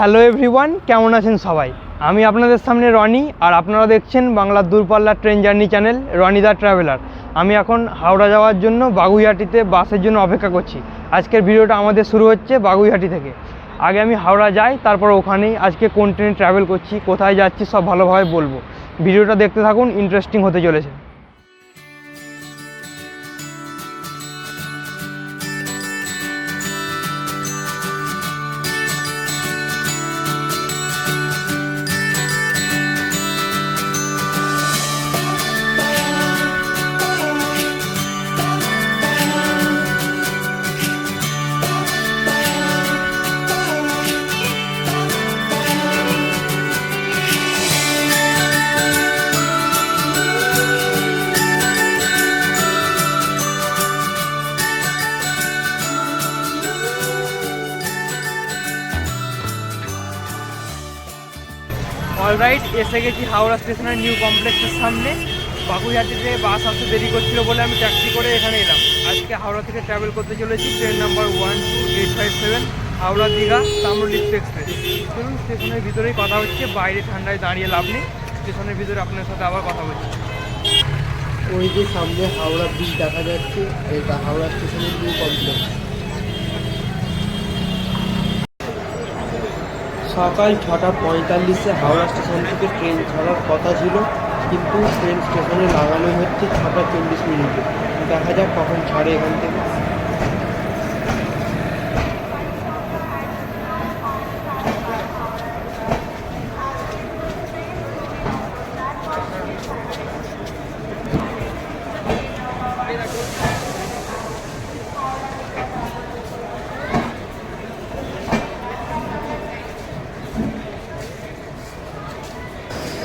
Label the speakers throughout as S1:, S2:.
S1: Hello everyone, কেমন আছেন সবাই? আমি আপনাদের সামনে রনি, আর আপনারা দেখছেন বাংলার দূরপাল্লার train journey channel, Rony da traveller. আমি এখন হাওড়া যাওয়ার জন্য বাগুইহাটিতে বাসের জন্য অপেক্ষা করছি। আজকের ভিডিওটা আমাদের শুরু হচ্ছে বাগুইহাটি থেকে। আগে আমি হাওড়া যাই, তারপর ওখানেই আজকে কোন ট্রেনে ট্রাভেল করছি, কোথায় যাচ্ছি সব ভালোভাবে বলব। ভিডিওটা দেখতে থাকুন ইন্টারেস্টিং হতে চলেছে। এসে গেছি হাওড়া স্টেশনের নিউ কমপ্লেক্সের সামনে। বাগুইহাটিতে বাস আসতে দেরি করছিল বলে আমি ট্যাক্সি করে এখানে এলাম। আজকে হাওড়া থেকে ট্রাভেল করতে চলেছি train number one two eight five seven Howrah Digha, Tamralipta express চলুন স্টেশনের ভিতরেই কথা হচ্ছে, বাইরে ঠান্ডায় দাঁড়িয়ে লাভ নেই। স্টেশনের ভিতরে আপনার সাথে আবার কথা বলছি।
S2: ওই যে সামনে হাওড়া ব্রিজ দেখা যাচ্ছে, এটা হাওড়া স্টেশনের নিউ কমপ্লেক্স সকাল ছটা পঁয়তাল্লিশে হাওড়া স্টেশন থেকে ট্রেন ছাড়ার কথা ছিল, কিন্তু ট্রেন স্টেশনে লাগানো হচ্ছে ছটা চল্লিশ মিনিটে। দেখা যাক কখন ছাড়ে এখান থেকে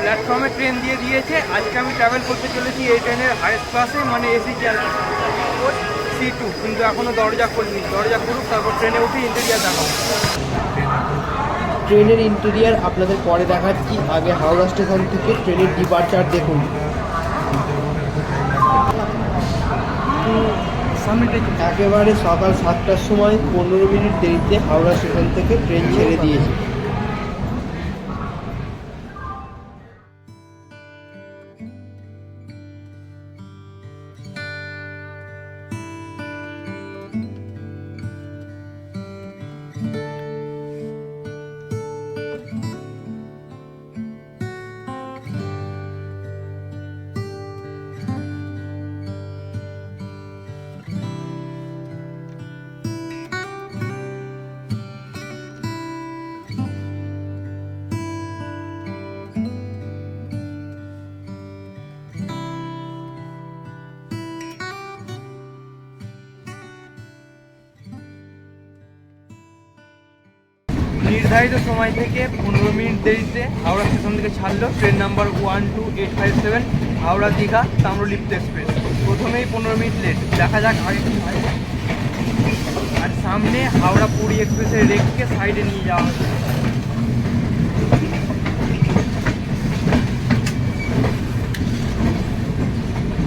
S1: প্ল্যাটফর্মে ট্রেন দিয়ে দিয়েছে আজকে আমি ট্রাভেল করতে চলেছি এই ট্রেনের হাইস্ট ক্লাসে মানে এসি চেয়ার সি টু কিন্তু এখনও দরজা খুলিনি। দরজা খুলুক, তারপর ট্রেনে উঠে ইন্টেরিয়ার দেখাবো।
S2: ট্রেনের ইন্টেরিয়ার আপনাদের পরে দেখাচ্ছি। আগে হাওড়া স্টেশন থেকে ট্রেনের ডিপার্চার দেখুন। একেবারে সকাল সাতটার সময়, পনেরো মিনিট দেরিতে হাওড়া স্টেশন থেকে ট্রেন ছেড়ে দিয়েছে।
S1: নির্ধারিত সময় থেকে পনেরো মিনিট দেরিতে হাওড়া স্টেশন থেকে ছাড়লো train number one two eight five seven, Howrah Digha, Tamralipta express. প্রথমেই পনেরো মিনিট লেট। দেখা যাক আগে হয়। আর সামনে হাওড়া পুরী এক্সপ্রেসের রেককে সাইডে নিয়ে যাওয়া হচ্ছে।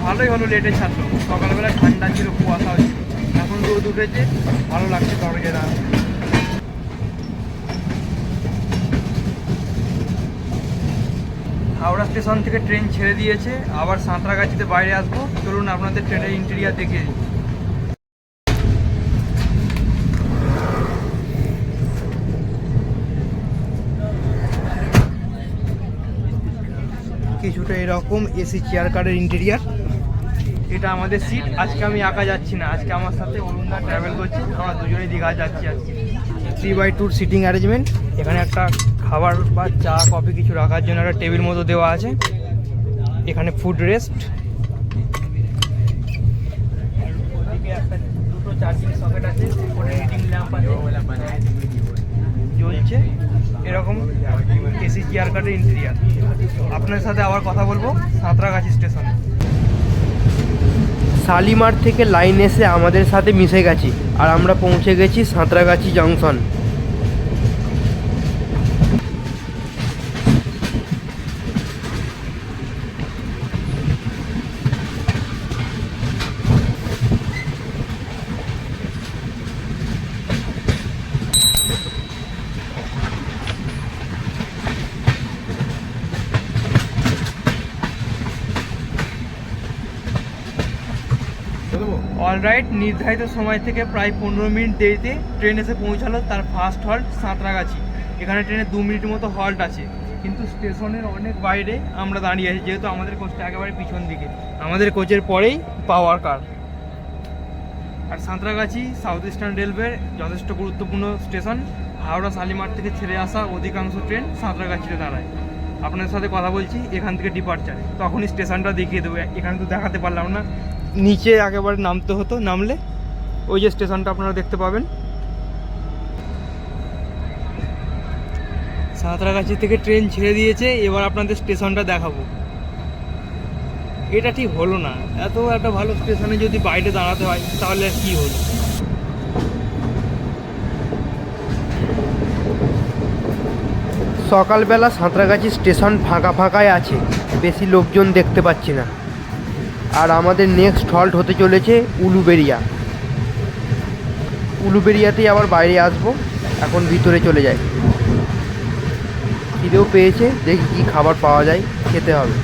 S1: ভালোই হলো লেটে ছাড়লো। সকালবেলা ঠান্ডা ছিল কুয়াশা হচ্ছিল এখন রোদ উঠেছে, ভালো লাগছে দরজে হাওড়া স্টেশন থেকে ট্রেন ছেড়ে দিয়েছে। আবার সাঁতরাগাছিতে বাইরে আসব। চলুন আপনাদের ট্রেনের ইন্টেরিয়ার দেখে দিই। কিছুটা এরকম এসি চেয়ার কারের ইন্টেরিয়ার এটা আমাদের সিট আজকে আমি একা যাচ্ছি না। আজকে আমার সাথে অরুণদা ট্রাভেল করছে। আমরা দুজনেই দীঘা যাচ্ছি আজকে। থ্রি বাই টুর সিটিং অ্যারেঞ্জমেন্ট এখানে একটা খাবার বা চা কফি কিছু রাখার জন্য একটা টেবিল মতো দেওয়া আছে। এখানে ফুড রেস্ট জ্বলছে এরকম এসি চেয়ার কার্ডের ইন্টেরিয়ার আপনার সাথে আবার কথা বলব। সাঁতরাগাছি স্টেশনে
S2: শালিমার থেকে লাইন এসে আমাদের সাথে মিশে গেছি। আর আমরা পৌঁছে গেছি সাঁতরাগাছি জংশন।
S1: অলরাইট নির্ধারিত সময় থেকে প্রায় পনেরো মিনিট দেরিতে ট্রেন এসে পৌঁছালো তার ফার্স্ট হল্ট সাঁতরাগাছি। এখানে ট্রেনের দু মিনিট মতো হল্ট আছে। কিন্তু স্টেশনের অনেক বাইরে আমরা দাঁড়িয়ে আছি, যেহেতু আমাদের কোচটা একেবারে পিছন দিকে। আমাদের কোচের পরেই পাওয়ার কার আর সাঁতরাগাছি সাউথ ইস্টার্ন রেলওয়ের যথেষ্ট গুরুত্বপূর্ণ স্টেশন হাওড়া শালিমার থেকে ছেড়ে আসা অধিকাংশ ট্রেন সাঁতরাগাছিতে দাঁড়ায়। আপনাদের সাথে কথা বলছি, এখান থেকে ডিপার্চারে তখনই স্টেশনটা দেখিয়ে দেবো। এখানে তো দেখাতে পারলাম না। নিচে একেবারে নামতে হতো, নামলে ওই যে স্টেশনটা আপনারা দেখতে পাবেন। সাঁতরাগাছি থেকে ট্রেন ছেড়ে দিয়েছে, এবার আপনাদের স্টেশনটা দেখাবো। এটা ঠিক হলো না, এত একটা ভালো স্টেশনে যদি বাইরে দাঁড়াতে হয়, তাহলে আর কি হলো?
S2: সকালবেলা সাঁতরাগাছি স্টেশন ফাঁকা ফাঁকাই আছে, বেশি লোকজন দেখতে পাচ্ছি না। আর আমাদের নেক্সট হল্ট হতে চলেছে উলুবেরিয়া উলুবেরিয়াতেই আবার বাইরে আসব, এখন ভিতরে চলে যাই। খিদেও পেয়েছে, দেখি কি খাবার পাওয়া যায়, খেতে হবে।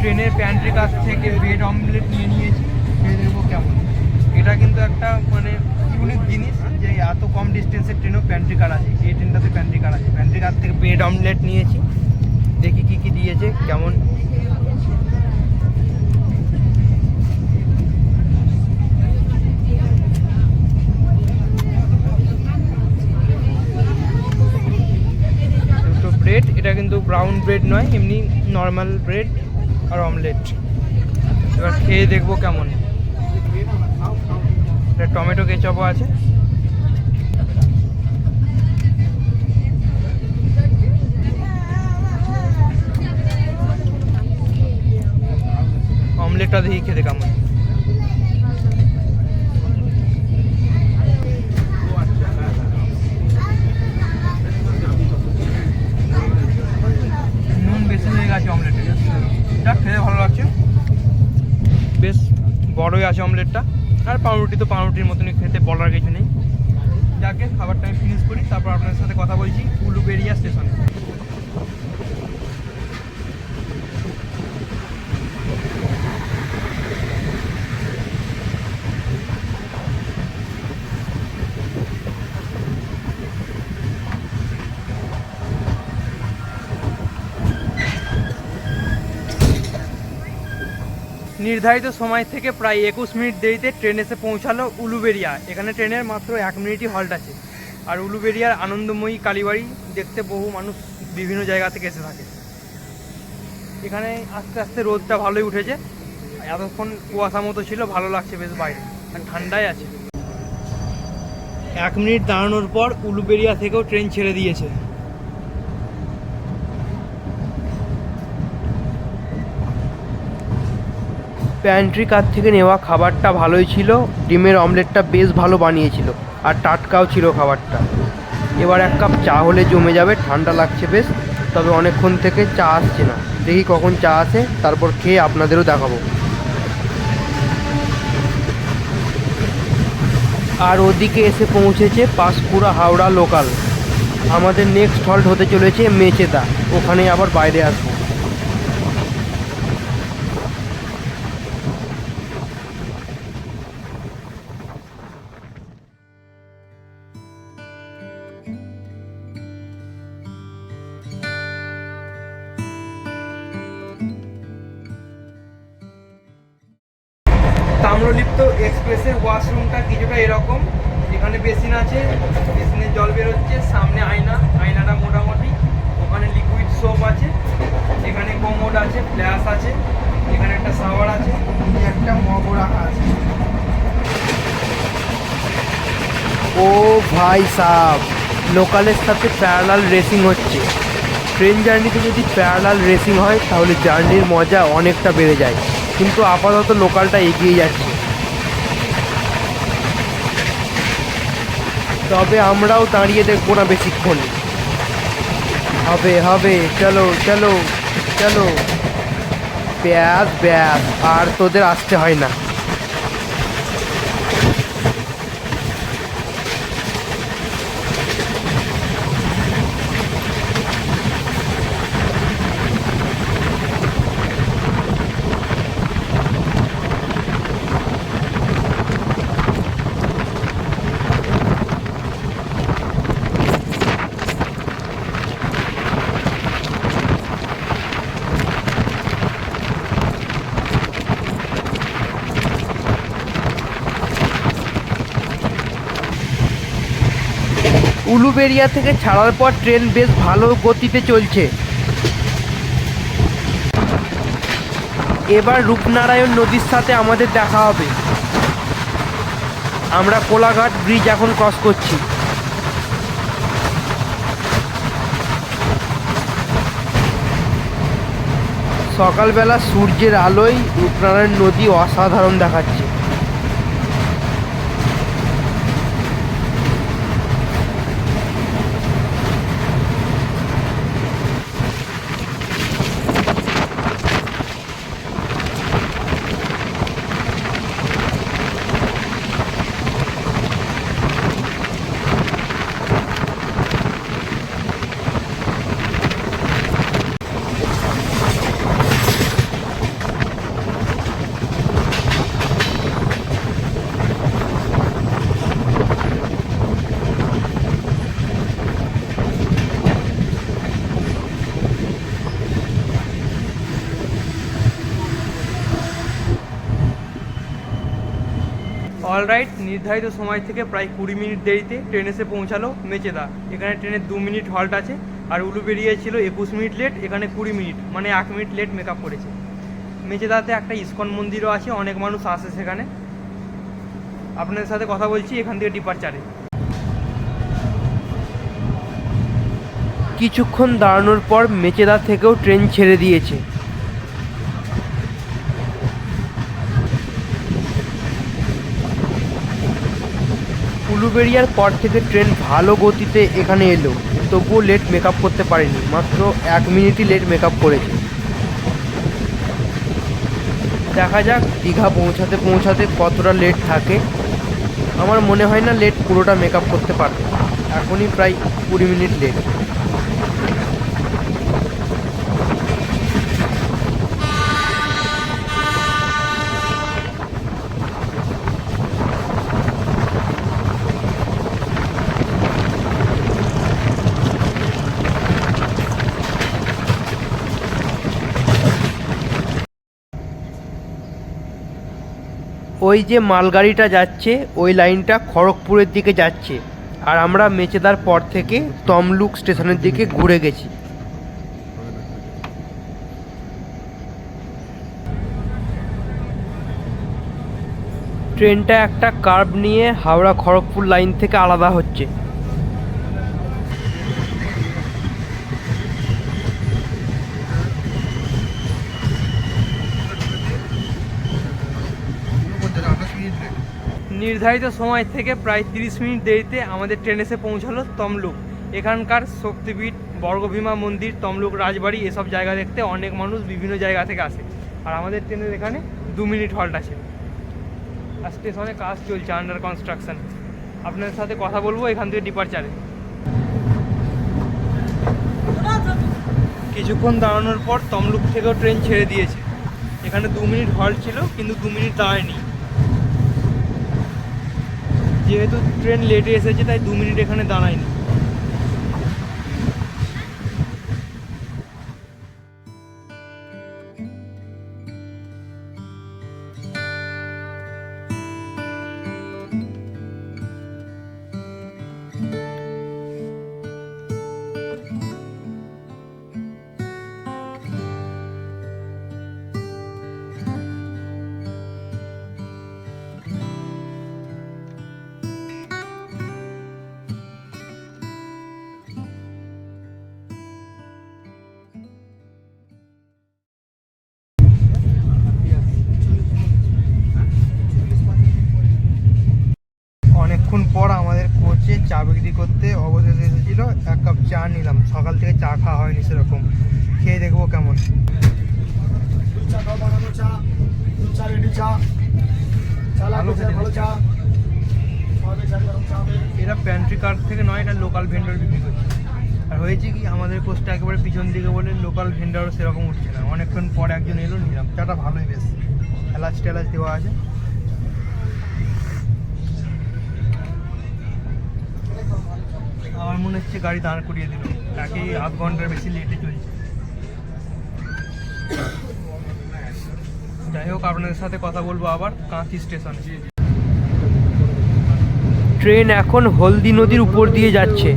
S1: ট্রেনের প্যান্ট্রির কাছ থেকে ব্রেড অমলেট নিয়ে নিয়েছি। খেয়ে দেখব কেমন। এটা কিন্তু একটা মানে ইউনিক জিনিস যে এত কম ডিস্টেন্সের ট্রেনেও প্যান্ট্রি কার আছে। এই ট্রেনটাতে প্যান্ট্রি কার আছে। প্যান্ট্রি কার থেকে ব্রেড অমলেট নিয়েছি। দেখি কি কি দিয়েছে, কেমন। ব্রেড এটা কিন্তু ব্রাউন ব্রেড নয়, এমনি নর্মাল ব্রেড আর অমলেট। এবার খেয়ে দেখব কেমন। টমেটো কেচাপও আছে। অমলেটটা দেখি খেতে কেমন। নুন বেশি হয়ে গেছে অমলেটে। যাক খেতে ভালো লাগছে। বেশ বড়ই আছে অমলেটটা। আর পাউরুটি তো পাউরুটির মতনই খেতে, বলার কিছু নেই। যাকে খাবারটা আমি ফিনিশ করি, তারপর আপনাদের সাথে কথা বলছি উলুবেরিয়া স্টেশনে নির্ধারিত সময় থেকে প্রায় একুশ মিনিট দেরিতে ট্রেন এসে পৌঁছালো উলুবেরিয়া। এখানে ট্রেনের মাত্র এক মিনিটই হল্ট আছে। আর উলুবেরিয়ার আনন্দময়ী কালীবাড়ি দেখতে বহু মানুষ বিভিন্ন জায়গা থেকে এসে থাকে। এখানে আস্তে আস্তে রোদটা ভালোই উঠেছে। এতক্ষণ কুয়াশা মতো ছিল, ভালো লাগছে বেশ বাইরে। আর ঠান্ডাই আছে। এক মিনিট দাঁড়ানোর পর উলুবেরিয়া থেকেও ট্রেন ছেড়ে দিয়েছে।
S2: প্যান্ট্রি কার থেকে নেওয়া খাবারটা ভালোই ছিল, ডিমের অমলেটটা বেশ ভালো বানিয়েছিল, আর টাটকাও ছিল খাবারটা। এবার এক কাপ চা হলে জমে যাবে, ঠান্ডা লাগছে বেশ, তবে অনেকক্ষণ থেকে চা আসছে না। দেখি কখন চা আসে, তারপর খেয়ে আপনাদেরও দেখাবো। আর ওদিকে এসে পৌঁছেছে পাঁশকুড়া হাওড়া লোকাল আমাদের নেক্সট হল্ট হতে চলেছে মেচেদা, ওখানে আবার বাইরে আসব।
S1: কোমোড আছে, এখানে একটা শাওয়ার আছে একটা মগও রাখা আছে।
S2: ও ভাই সাহ লোকালের সাথে প্যারালাল রেসিং হচ্ছে। ট্রেন জার্নিতে যদি প্যারালাল রেসিং হয়, তাহলে জার্নির মজা অনেকটা বেড়ে যায়। কিন্তু আপাতত লোকালটা এগিয়ে যাচ্ছে। তবে আমরাও দাঁড়িয়ে দেখব না বেশিক্ষণ। হবে হবে, চলো চলো চলো। ব্যাস ব্যাস আর তোদের আসতে হয় না। উলুবেরিয়া থেকে ছাড়ার পর ট্রেন বেশ ভালো গতিতে চলছে। এবার রূপনারায়ণ নদীর সাথে আমাদের দেখা হবে। আমরা কোলাঘাট ব্রিজ এখন ক্রস করছি। সকালবেলা সূর্যের আলোয় রূপনারায়ণ নদী অসাধারণ দেখাচ্ছে।
S1: অলরাইট, নির্ধারিত সময় থেকে প্রায় কুড়ি মিনিট দেরিতে ট্রেন এসে পৌঁছালো মেচেদা। এখানে ট্রেনের দু মিনিট হল্ট আছে, আর উলুবেরিয়ায় ছিল একুশ মিনিট লেট এখানে কুড়ি মিনিট মানে এক মিনিট লেট মেকআপ করেছে। মেচেদাতে একটা ইস্কন মন্দিরও আছে, অনেক মানুষ আসে সেখানে। আপনাদের সাথে কথা বলছি এখান থেকে ডিপারচারে
S2: কিছুক্ষণ দাঁড়ানোর পর মেচেদা থেকেও ট্রেন ছেড়ে দিয়েছে। উলুবেরিয়ার পর থেকে ট্রেন ভালো গতিতে এখানে এলো, তবুও লেট মেকআপ করতে পারেনি, মাত্র এক মিনিটই লেট মেকআপ করেছে। দেখা যাক, দীঘা পৌঁছাতে পৌঁছাতে কতটা লেট থাকে। আমার মনে হয় না লেট পুরোটা মেকআপ করতে পারবে। এখনই প্রায় কুড়ি মিনিট লেট ওই যে মালগাড়িটা যাচ্ছে, ওই লাইনটা খড়গপুরের দিকে যাচ্ছে। আর আমরা মেচেদার পর থেকে তমলুক স্টেশনের দিকে ঘুরে গেছি। ট্রেনটা একটা কার্ভ নিয়ে হাওড়া খড়গপুর লাইন থেকে আলাদা হচ্ছে।
S1: নির্ধারিত সময় থেকে প্রায় তিরিশ মিনিট দেরিতে আমাদের ট্রেন এসে পৌঁছালো তমলুক। এখানকার শক্তিপীঠ, বর্গভীমা মন্দির, তমলুক, রাজবাড়ি এসব জায়গা দেখতে অনেক মানুষ বিভিন্ন জায়গা থেকে আসে। আর আমাদের ট্রেনের এখানে দু মিনিট হল্ট আছে। আর স্টেশনে কাজ চলছে আন্ডার কনস্ট্রাকশন আপনাদের সাথে কথা বলব এখান থেকে ডিপারচারে কিছুক্ষণ দাঁড়ানোর পর তমলুক থেকেও ট্রেন ছেড়ে দিয়েছে। এখানে দু মিনিট হল্ট ছিল, কিন্তু দু মিনিট দাঁড়ায়নি। যেহেতু ট্রেন লেটে এসেছে তাই দু মিনিট এখানে দাঁড়ায়নি। চা বিক্রি করতে অবশেষে এসেছিল এক কাপ চা নিলাম। সকাল থেকে চা খাওয়া হয়নি সেরকম। খেয়ে দেখব কেমন। এরা প্যান্ট্রি কার্ড থেকে নয় এটা লোকাল ভেন্ডর বিক্রি করছে। আর হয়েছে কি আমাদের কোচটা একেবারে পিছন দিকে বলে লোকাল ভেন্ডারও সেরকম উঠছে না। অনেকক্ষণ পর একজন এলো নিলাম। চাটা ভালোই বেশ। এলাচ টেলাচ দেওয়া আছে। আমার মনে হচ্ছে গাড়ি দাঁড় করিয়ে দিল। তাকে আধ ঘণ্টার বেশি লেটে চলছে। যাই হোক, আপনাদের সাথে কথা বলব আবার কাঁথি স্টেশনে।
S2: ট্রেন এখন হলদি নদীর উপর দিয়ে যাচ্ছে।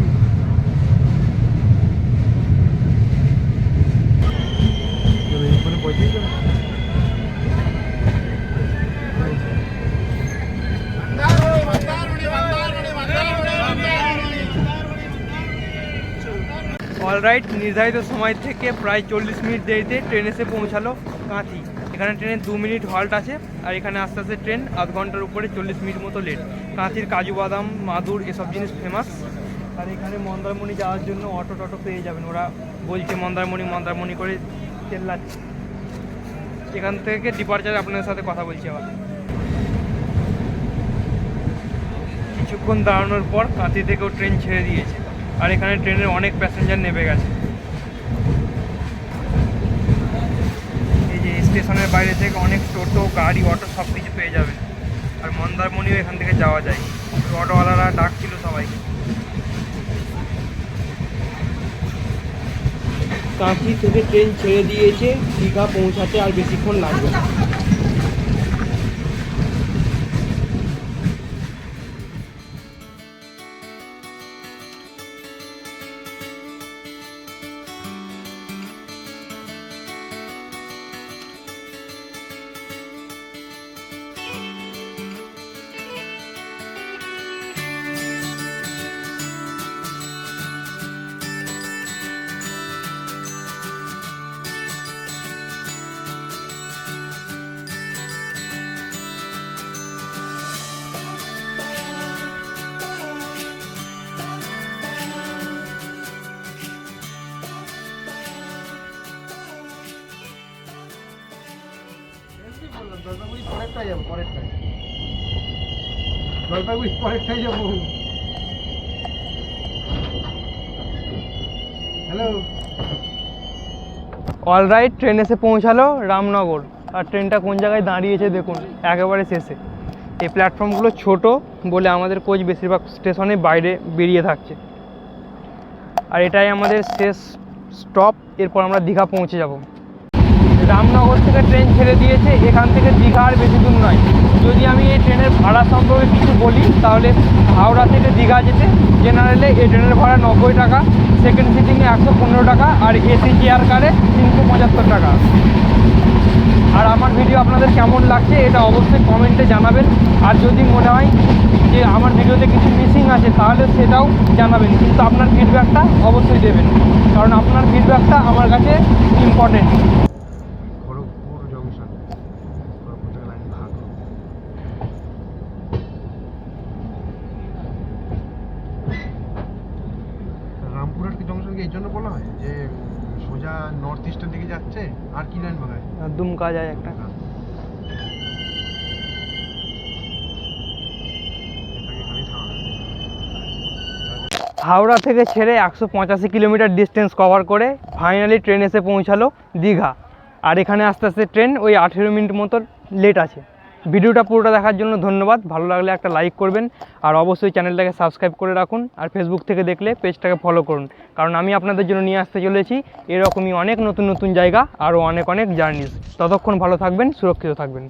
S1: অলরাইট, নির্ধারিত সময় থেকে প্রায় চল্লিশ মিনিট দেরিতে ট্রেন এসে পৌঁছালো কাঁথি। এখানে ট্রেনের দু মিনিট হল্ট আছে আর এখানে আস্তে আস্তে ট্রেন আধ ঘণ্টার উপরে চল্লিশ মিনিট মতো লেট কাঁথির কাজু বাদাম, মাদুর, এসব জিনিস ফেমাস আর এখানে মন্দারমণি যাওয়ার জন্য অটো টটো পেয়ে যাবেন। ওরা বলছে, মন্দারমণি মন্দারমণি করে চেল্লাচ্ছে এখান থেকে ডিপার্চার আপনাদের সাথে কথা বলছি আবার। কিছুক্ষণ দাঁড়ানোর পর কাঁথি থেকেও ট্রেন ছেড়ে দিয়েছে। আর এখানে ট্রেনের অনেক প্যাসেঞ্জার নেমে গেছে। এই যে স্টেশনের বাইরে থেকে অনেক টোটো, গাড়ি, অটো সব কিছু পেয়ে যাবেন আর মন্দারমণিও এখান থেকে যাওয়া যায়। অটোওয়ালারা ডাকছিল সবাইকে।
S2: কাঁথি থেকে ট্রেন ছেড়ে দিয়েছে, দীঘা পৌঁছাতে আর বেশিক্ষণ লাগবে না।
S3: জলপাইগুড়ি পরেরটাই যাব পরেরটাই জলপাইগুড়ি যাব। হ্যালো
S1: অলরাইট ট্রেন এসে পৌঁছালো রামনগর। আর ট্রেনটা কোন জায়গায় দাঁড়িয়েছে দেখুন, একেবারে শেষে। এই প্ল্যাটফর্মগুলো ছোট বলে আমাদের কোচ বেশিরভাগ স্টেশনে বাইরে বেরিয়ে থাকছে। আর এটাই আমাদের শেষ স্টপ এরপর আমরা দীঘা পৌঁছে যাব। রামনগর থেকে ট্রেন ছেড়ে দিয়েছে, এখান থেকে দীঘা আর বেশি দূর নয়। যদি আমি এই ট্রেনের ভাড়া সম্পর্কে কিছু বলি, তাহলে হাওড়া থেকে দীঘা যেতে জেনারেলে এই ট্রেনের ভাড়া নব্বই টাকা সেকেন্ড সিটিংয়ে একশো পনেরো টাকা, আর এসি চেয়ার কারে তিনশো পঁচাত্তর টাকা। আর আমার ভিডিও আপনাদের কেমন লাগছে, এটা অবশ্যই কমেন্টে জানাবেন। আর যদি মনে হয় যে আমার ভিডিওতে কিছু মিসিং আছে, তাহলে সেটাও জানাবেন। কিন্তু আপনার ফিডব্যাকটা অবশ্যই দেবেন। কারণ আপনার ফিডব্যাকটা আমার কাছে ইম্পর্টেন্ট
S3: খড়গপুর জংশন খড়গপুর থেকে লাইন ভাগ রামপুরহাট কি জংশনকে এই জন্য বলা হয় যে সোজা নর্থ ইস্টের দিকে যাচ্ছে আর কি লাইন
S1: দুমকা যায় একটা।
S3: থামা
S1: হাওড়া থেকে ছেড়ে একশো পঁচাশি কিলোমিটার ডিস্টেন্স কভার করে ফাইনালি ট্রেন এসে পৌঁছালো দীঘা। আর এখানে আস্তে আস্তে ট্রেন ওই আঠেরো মিনিট মতো লেট আছে। ভিডিওটা পুরোটা দেখার জন্য ধন্যবাদ। ভালো লাগলে একটা লাইক করবেন আর অবশ্যই চ্যানেলটাকে সাবস্ক্রাইব করে রাখুন আর ফেসবুক থেকে দেখলে পেজটাকে ফলো করুন। কারণ আমি আপনাদের জন্য নিয়ে আসতে চলেছি এরকমই অনেক নতুন নতুন জায়গা, আরও অনেক অনেক জার্নিস ততক্ষণ ভালো থাকবেন, সুরক্ষিত থাকবেন।